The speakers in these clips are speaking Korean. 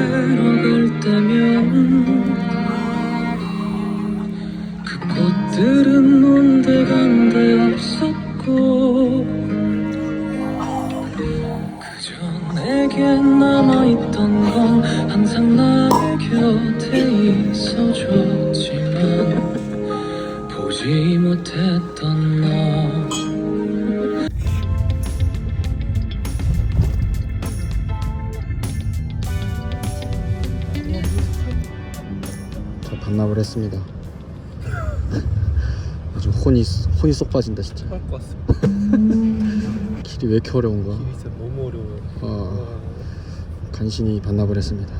내 저 반납을 했습니다. 요즘 혼이 혼이 쏙 빠진다 진짜. 할것 같습니다. 길이 왜 이렇게 어려운 거야? 진짜 너무 어려워요. 어, 간신히 반납을 했습니다.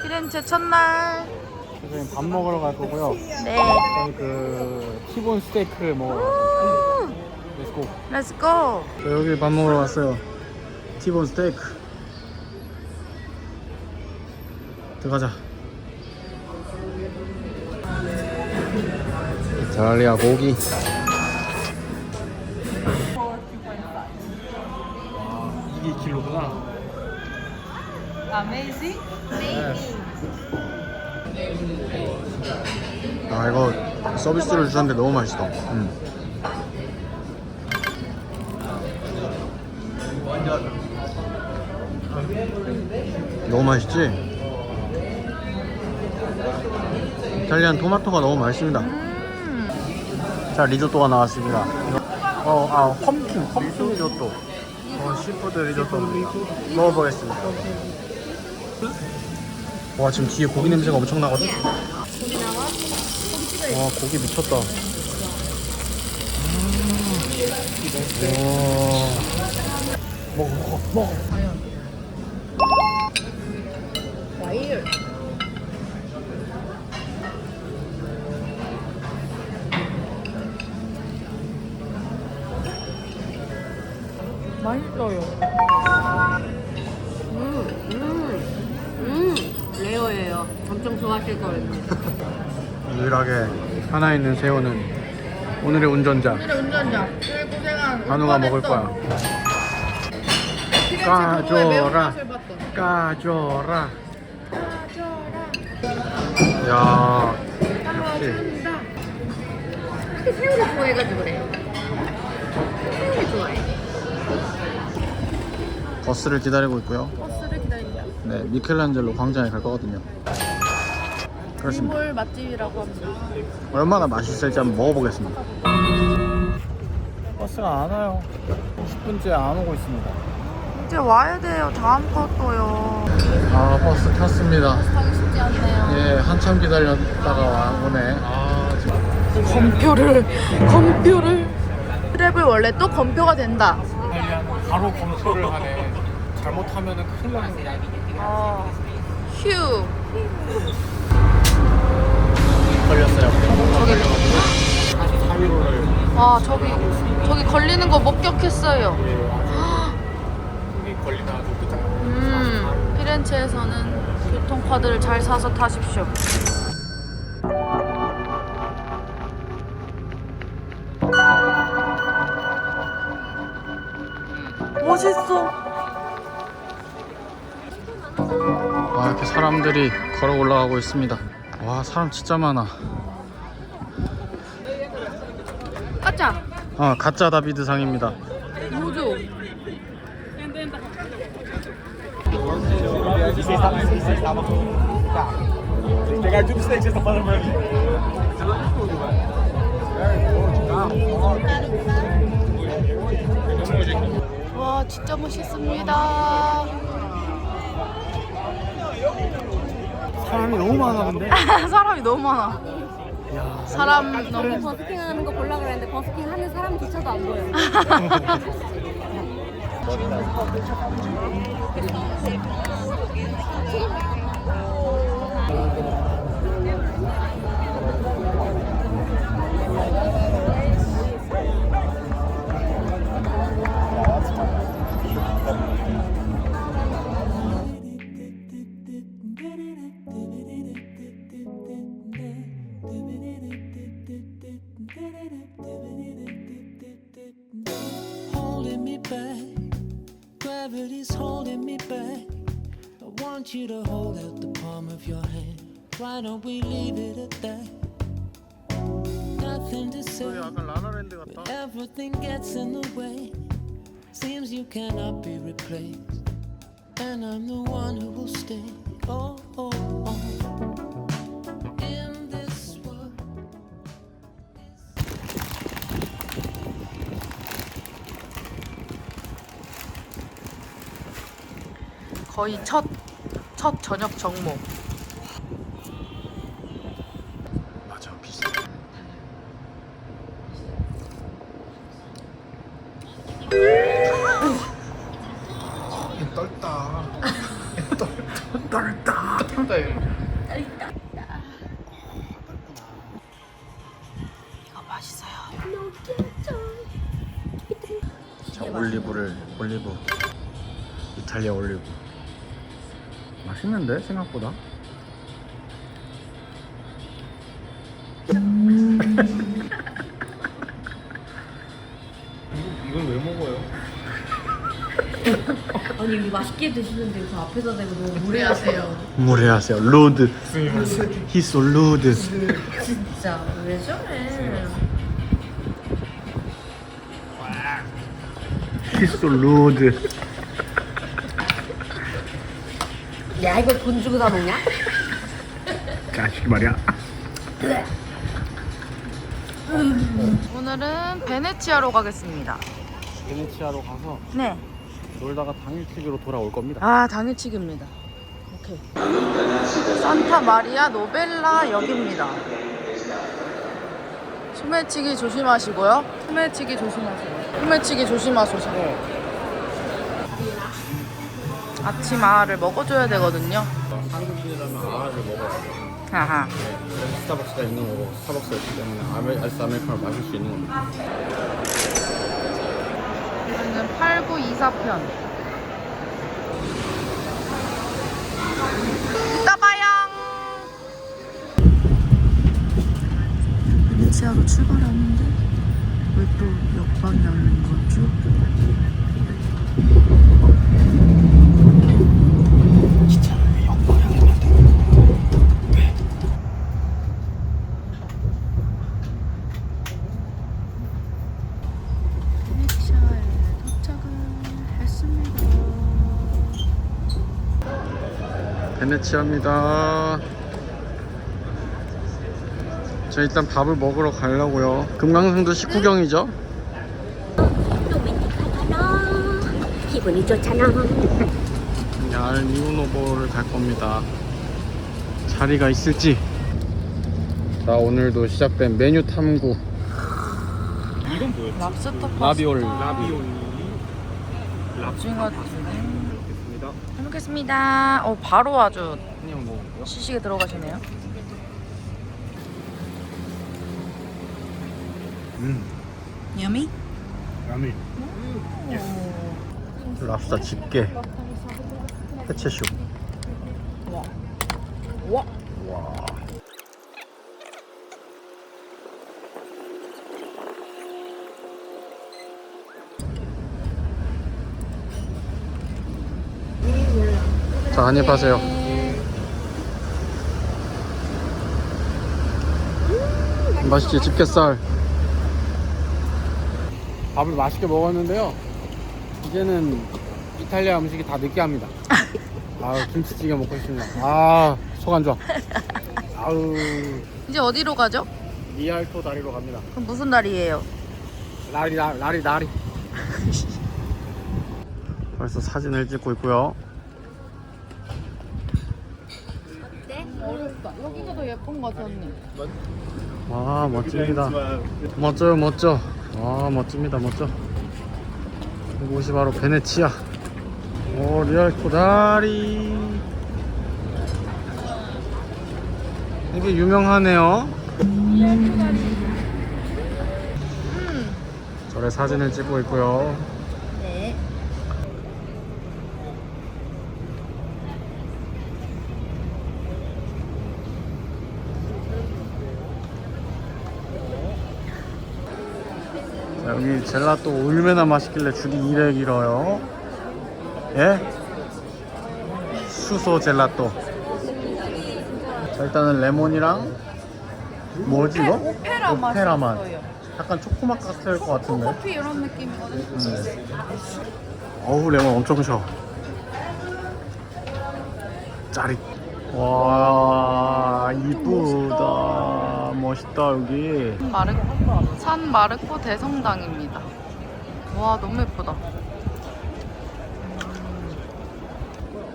피렌체 첫날. 저희 밥 먹으러 갈 거고요. 네. 저희 그 티본 스테이크를 먹으러 갈 거예요. 렛츠고. 렛츠고. 저 여기 밥 먹으러 왔어요. 티본 스테이크. 들어가자. 이탈리아 고기. 이게 길로구나. Amazing. 아 이거 서비스를 주셨는데 너무 맛있어. 음. 너무 맛있지? 이탈리안 토마토가 너무 맛있습니다. 자 리조또가 나왔습니다. 어, 아 펌킨, 펌킨 리조또. 어, 시푸드 리조또입니다. 먹어보겠습니다. 와 지금 뒤에 고기 냄새가 엄청 나거든. 와 고기 미쳤다. 와. 먹어 먹어 먹어. 맛있어요. 음, 음, 음, 레어예요. 엄청 좋아하실 거예요. 유일하게 하나 있는 새우는 오늘의 운전자 오늘의 운전자. 제일 고생한. 한우가 먹을 거야. 까줘라. 까줘라. 야 역시 새우를 좋아해가지고 그래요. 새우를 좋아해. 버스를 기다리고 있고요. 버스를 기다린다. 네 미켈란젤로 광장에 갈 거거든요. 그렇습니다. 시골 맛집이라고 합니다. 얼마나 맛있을지 한번 먹어보겠습니다. 버스가 안 와요. 10분째 안 오고 있습니다. 이제 와야 돼요. 다음 것도요. 아 버스 탔습니다. 타기 쉽지 않네요. 예 한참 기다렸다가 와 오네. 아 지금 검표를 검표를 트랩을 원래 또 검표가 된다. 바로 검토를 하네. 잘못하면은 큰일 나는 거야. 어. 휴. 걸렸어요. 걸려가지고 다시 4위로를 아 저기 저기 걸리는 거 목격했어요. 여기 걸리면 아주 끝장. 음 피렌체에서는 교통카드를 잘 사서 타십시오. 멋있어. 이렇게 사람들이 걸어 올라가고 있습니다. 와 사람 진짜 많아. 가자. 어 가짜 다비드 상입니다. 무조. 와 진짜 멋있습니다. 사람이 너무 많아 근데. 사람이 너무 많아. 사람 너무 버스킹 하는 거 보려고 그랬는데 버스킹 하는 사람조차도 안 보여요. Holding me back, gravity's holding me back. I want you to hold out the palm of your hand. Why don't we leave it at that? Nothing to say. but everything gets in the way. Seems you cannot be replaced. And I'm the one who will stay. Oh, oh. 거의 첫, 첫 저녁 정모. 맞아 비슷해. 떨다. 떨 떨다. 떨다. 이거 맛있어요. 자 올리브를 올리브 이탈리아 올리브 맛있는데 생각보다 이건 왜 먹어요? 아니 이거 맛있게 드시는데 그 앞에서 대고 너무 무례하세요. 무례하세요 루드 히소 루드 진짜 왜 저래? 히소 루드 야 이거 돈 주고 사 먹냐? 자식 말이야 오늘은 베네치아로 가겠습니다. 베네치아로 가서 네. 놀다가 당일치기로 돌아올 겁니다 아, 당일치기입니다. 오케이. 산타 마리아 노벨라 역입니다. 소매치기 조심하시고요. 소매치기 조심하세요. 소매치기 조심하소서. 아침 아를 먹어줘야 되거든요. 한국인이라면 아를 먹어요 하하. 그래서 스타벅스가 있는 거고 스타벅스였기 때문에 아메, 아이스 아메리카노를 마실 수 있는 겁니다 여기는 8924편. 이따 봐요. 베네치아로 출발하는데 왜 또 역방향인 거죠? 베네치아에 도착을 했습니다. 베네치아입니다. 저 일단 밥을 먹으러 가려고요. 금강산도 식후경이죠? 기분이 좋잖아. 얄 니우노보를 갈 겁니다. 자리가 있을지. 자 오늘도 시작된 메뉴 탐구. 이건 뭐였지? 랍스터 파스타. 라비올리. 라비올리. 튀김. 먹겠습니다. 어, 바로 아주 먹고요. 시식에 들어가시네요. 음. 여미? 라면. 랍스타 집게. 해체쇼. 와. 와. 와. 자, 한입 하세요. 맛있지, 집게살. 밥을 맛있게 먹었는데요. 이제는 이탈리아 음식이 다 느끼합니다. 아, 김치찌개 먹고 싶네요. 아, 속 안 좋아. 아우, 이제 어디로 가죠? 리알토 다리로 갑니다. 그럼 무슨 날이에요? 라리, 라, 라리, 라리. 벌써 사진을 찍고 있고요. 어렵다. 여기가 더 예쁜 거 같아, 언니. 와, 멋집니다. 멋져요, 멋져. 와, 멋집니다, 멋져. 이곳이 바로 베네치아. 오, 리알토 다리. 이게 유명하네요. 저의 사진을 찍고 있고요. 네. 자, 여기 젤라또 얼마나 맛있길래 줄이 이래 길어요? 예? 옥수수 젤라또. 자, 일단은 레몬이랑 뭐지 이거? 오페라 맛. 약간 초코맛 같을 것 같은데. 커피 이런 느낌이거든. 음. 어우 레몬 엄청 셔. 짜릿. 와 이쁘다. 멋있다 여기. 산 마르코, 산 마르코 대성당입니다. 와 너무 예쁘다.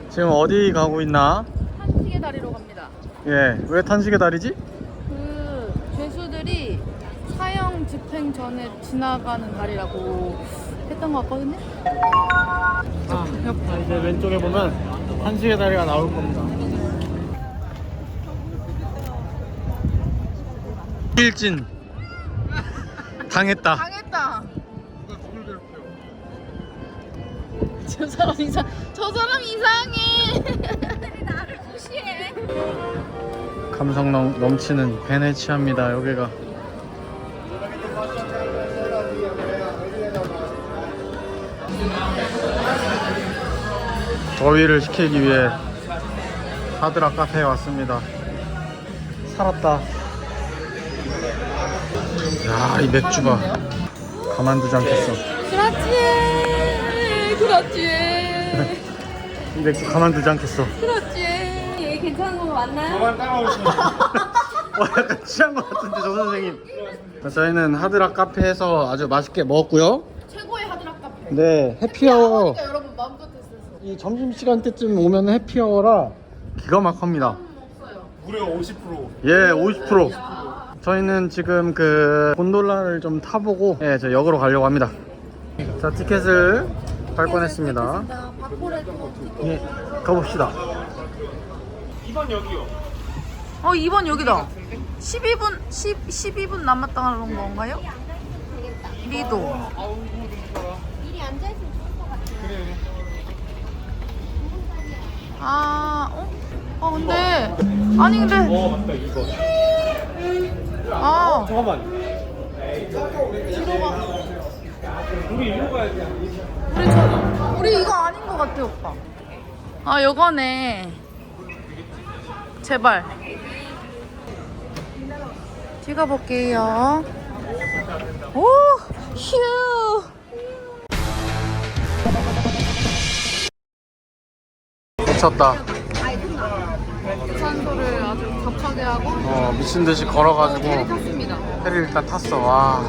지금 어디 가고 있나? 탄식의 다리로 갑니다. 예, 왜 탄식의 다리지? 그 죄수들이 사형 집행 전에 지나가는 다리라고 했던 것 같거든요. 아, 이제 왼쪽에 보면 탄식의 다리가 나올 겁니다. 일진 당했다. 당했다. 저 사람 이상, 저 사람 이상해. 나를 무시해. 감성 넘, 넘치는 베네치아입니다. 여기가. 더위를 식히기 위해 하드락 카페에 왔습니다. 살았다. 야, 이 맥주 봐. 가만두지 않겠어. 그렇지, 그렇지, 이 맥주 가만두지 않겠어. 그렇지. 여기 괜찮은 거 맞나요? 와, 약간 취한 것 같은데, 저 선생님. 저희는 하드락 카페에서 아주 맛있게 먹었고요. 최고의 하드락 카페. 네, 해피아워. 그러니까 여러분 마음껏 했어요. 이 점심 시간 때쯤 오면 해피아워라 기가 막힙니다. 무려 50%. 예, 50%. 저희는 지금 그 곤돌라를 좀 타보고 예, 저 역으로 가려고 합니다. 자, 티켓을 발권했습니다. 예, 가봅시다. 2번 여기요. 어 2번 여기다 12분 10, 12분 남았다는 건가요? 리도 미리 앉아있으면 좋을 것 같아요. 아 어? 어 근데 아니 근데 어 맞다 2번. 아 잠깐만. 우리 이리로 가야지. 우리 저 우리 이거 아닌 것 같아 오빠 아 요거네 제발 찍어볼게요 오 휴 미쳤다. 산소를 아주 격하게 하고 어, 미친 듯이 걸어가지고 탔습니다 해를 일단 탔어. 와.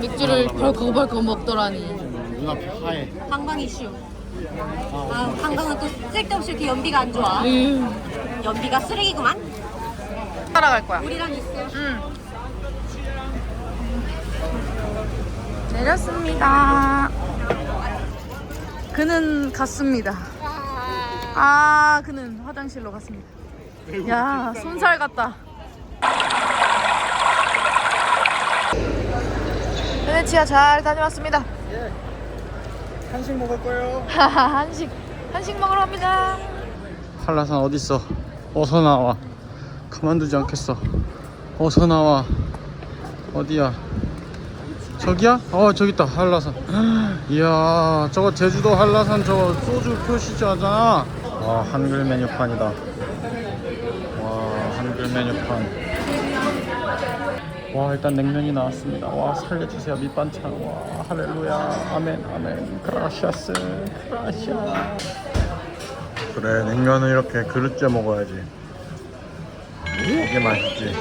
맥주를 벌컥벌컥 먹더라니 눈앞이 하얘. 한강 이슈. 아, 한강은 또 쓸데없이 이렇게 연비가 안 좋아. 연비가 쓰레기구만. 따라갈 거야 우리랑 있어. 응. 내렸습니다. 그는 갔습니다. 아, 그는 화장실로 갔습니다. 야, 손살 같다. 베네치아 잘 다녀왔습니다. 한식 먹을 거예요. 하하, 한식, 한식 먹으러 갑니다. 한라산 어딨어? 어서 나와. 가만두지 않겠어. 어서 나와. 어디야? 저기야? 어 저기 있다 한라산. 이야 저거 제주도 한라산 저 소주 표시자잖아. 와 한글 메뉴판이다. 와 한글 메뉴판. 와 일단 냉면이 나왔습니다. 와 살려주세요 밑반찬. 와 할렐루야 아멘 아멘 그라시아스 그라시아. 그래 냉면은 이렇게 그릇째 먹어야지 이게 맛있지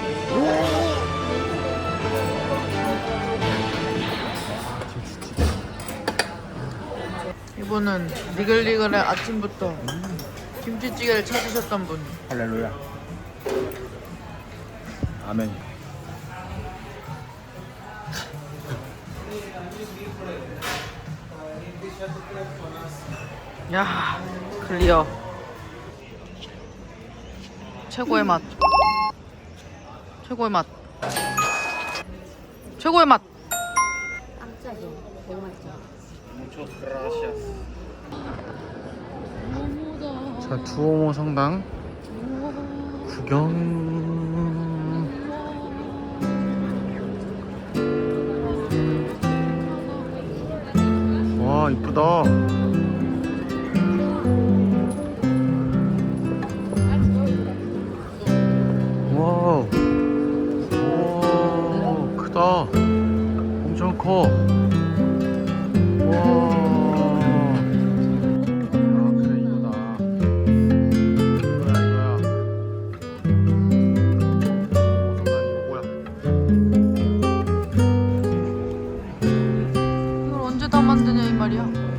이분은 니글니글의 아침부터 김치찌개를 찾으셨던 분. 할렐루야 아멘 야, 클리어. 최고의 맛. 최고의 맛. 최고의 맛. 깜짝이야. 너무 맛있어. 자 두오모 성당 구경 와 이쁘다 커 와. 이걸 언제 다 만드냐 이 말이야.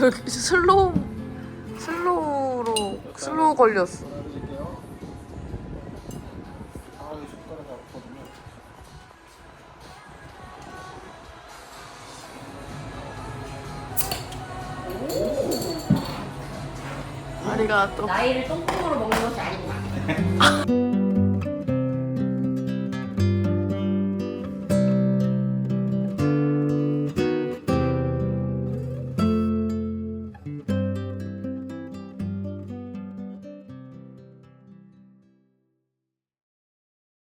슬로우 슬로우로 슬로우 걸렸어. 아리가 또 나이를 똥똥으로 먹는 것이 아니구나.